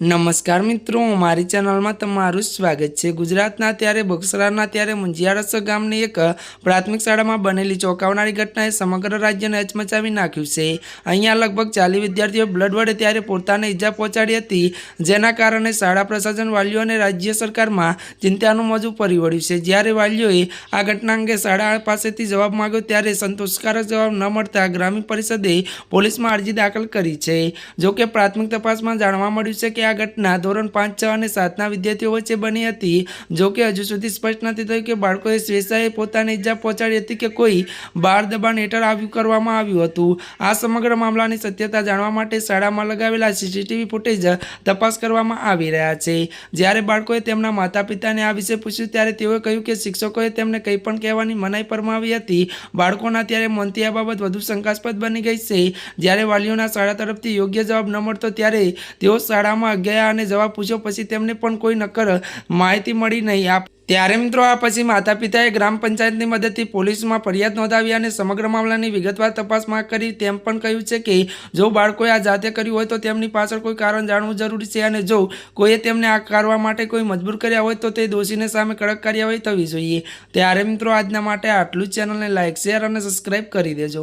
નમસ્કાર મિત્રો, મારી ચેનલમાં તમારું સ્વાગત છે. ગુજરાતના ત્યારે બક્સરાના ત્યારે મુંજિયારસ ગામની એક પ્રાથમિક શાળામાં બનેલી ચોંકાવનારી ઘટનાએ સમગ્ર રાજ્યને હચમચાવી નાખ્યું છે. અહીંયા લગભગ ચાલીસ વિદ્યાર્થીઓ બ્લડ વડે ત્યારે પોતાને ઈજા પહોંચાડી હતી, જેના કારણે શાળા પ્રશાસન વાલીઓ અને રાજ્ય સરકારમાં ચિંતાનું મોજું ફરી વળ્યું છે. જ્યારે વાલીઓએ આ ઘટના અંગે શાળા પાસેથી જવાબ માંગ્યો ત્યારે સંતોષકારક જવાબ ન મળતા ગ્રામીણ પરિષદે પોલીસમાં અરજી દાખલ કરી છે. જોકે પ્રાથમિક તપાસમાં જાણવા મળ્યું છે કે આ ઘટના ધોરણ પાંચ છ અને સાતના વિદ્યાર્થીઓ વચ્ચે બની હતી જોકે હજુ સુધી સ્પષ્ટ નથી થયું કે બાળકોએ સ્વેચ્છાએ પોતાને ઈજા પહોંચાડી હતી કે કોઈ બાળ દબાણ હેઠળ આવ્યું કરવામાં આવ્યું હતું. આ સમગ્ર મામલાની સત્યતા જાણવા માટે શાળામાં લગાવેલા સીસીટીવી ફૂટેજ તપાસ કરવામાં આવી રહ્યા છે. જ્યારે બાળકોએ તેમના માતા પિતાને આ વિશે પૂછ્યું, ત્યારે તેઓએ કહ્યું કે શિક્ષકોએ તેમને કંઈ પણ કહેવાની મનાઈ ફરમાવી હતી. બાળકોના ત્યારે મનથી આ બાબત વધુ શંકાસ્પદ બની ગઈ છે. જ્યારે વાલીઓના શાળા તરફથી યોગ્ય જવાબ ન મળતો, ત્યારે તેઓ શાળામાં ગયા અને જવાબ પૂછ્યો. પછી તેમને પણ કોઈ નક્કર માહિતી મળી નહીં. આ ત્યારે મિત્રો આ પછી માતા પિતાએ ગ્રામ પંચાયતની મદદથી પોલીસમાં ફરિયાદ નોંધાવી અને સમગ્ર મામલાની વિગતવાર તપાસમાં કરી. તેમ પણ કહ્યું છે કે, જો બાળકોએ આ જાતે કર્યું હોય તો તેમની પાછળ કોઈ કારણ જાણવું જરૂરી છે અને જો કોઈએ તેમને આ કરવા માટે કોઈ મજબૂર કર્યા હોય તો તે દોષીને સામે કડક કાર્યવાહી થવી જોઈએ. ત્યારે મિત્રો આજના માટે આટલું ચેનલને લાઇક શેર અને સબસ્ક્રાઈબ કરી દેજો.